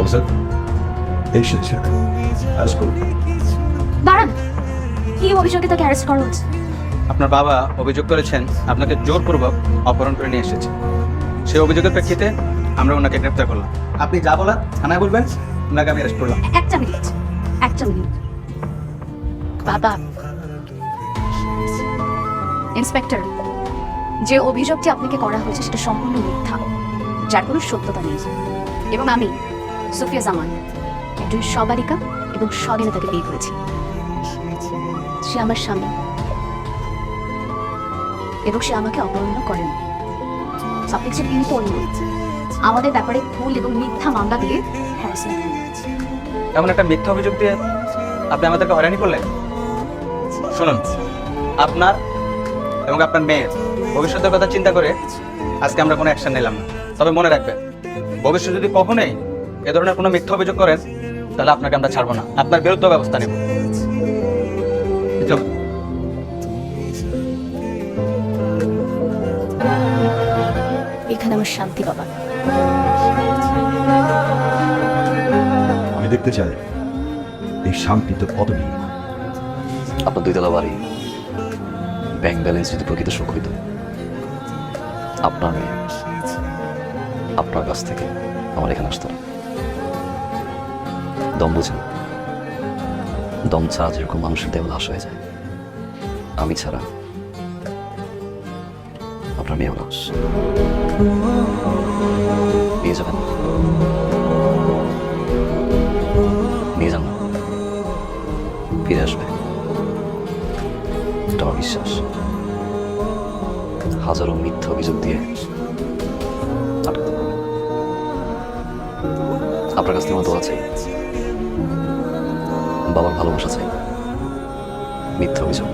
Officer দাঁড়ান কি অভিযোগে তাকে অ্যারেস্ট করা হচ্ছে? আপনার বাবা অভিযোগ করেছেন আপনাকে জোরপূর্বক অপহরণ করে নিয়ে এসেছে। সেই অভিযোগের প্রেক্ষিতে আমরা ওনাকে গ্রেপ্তার করলাম। আপনি যা বলার থানায় বলবেন ওনাকে আমি অ্যারেস্ট করলাম। একটা মিনিট একটা মিনিট। বাবা ইন্সপেক্টর যে অভিযোগটি আপনাকে করা হয়েছে সেটা সম্পূর্ণ মিথ্যা যার কোনো সত্যতা নেই। এবং আমি সুফিয়া জামান, একজন সবালিকা এবং স্বাধীনে তাকে বিয়ে করেছি। সে আমার স্বামী। এবং সে আমাকে অপহরণ করেন। যে কিন্তু আমাদের ব্যাপারে ভুল এবং মিথ্যা মামলা দিয়ে হ্যারাসমেন্ট এমন একটা মিথ্যা অভিযোগ দিয়ে আপনি আমাদেরকে হয়রানি করলেন? শুনুন, আপনার এবং আপনার মেয়ের ভবিষ্যতের কথা চিন্তা করে আজকে আমরা কোনো অ্যাকশন নিলাম না। তবে মনে রাখবেন, ভবিষ্যৎ যদি কখনোই এ ধরনের কোনো মিথ্যা অভিযোগ করেন তাহলে আপনাকে আমরা ছাড়বো না। আপনার বিরুদ্ধে ব্যবস্থা নেব। এখানে আমার শান্তি বাবা। আমি দেখতে চাই এই শান্তি তো কত নেই আপনার দুইতলা বাড়ি ব্যাংক ব্যালেন্স যদি প্রকৃত সুখ হইত আপনার মেয়ে আপনার কাছ থেকে আমার এখানে আসতো না। দম বুঝেন। দম ছাড়া যেরকম মানুষের দেহ লাশ হয়ে যায়, আমি ছাড়া আপনার মেয়েও লাশ। নিয়ে যাবেন? নিয়ে যান ফিরে আসবে। এটা আমার বিশ্বাস হাজারো মিথ্যা অভিযোগ দিয়ে। আপনার কাছ থেকে আমার দোয়া চাই। বাবার ভালোবাসা চাই। মিথ্যা অভিযোগ।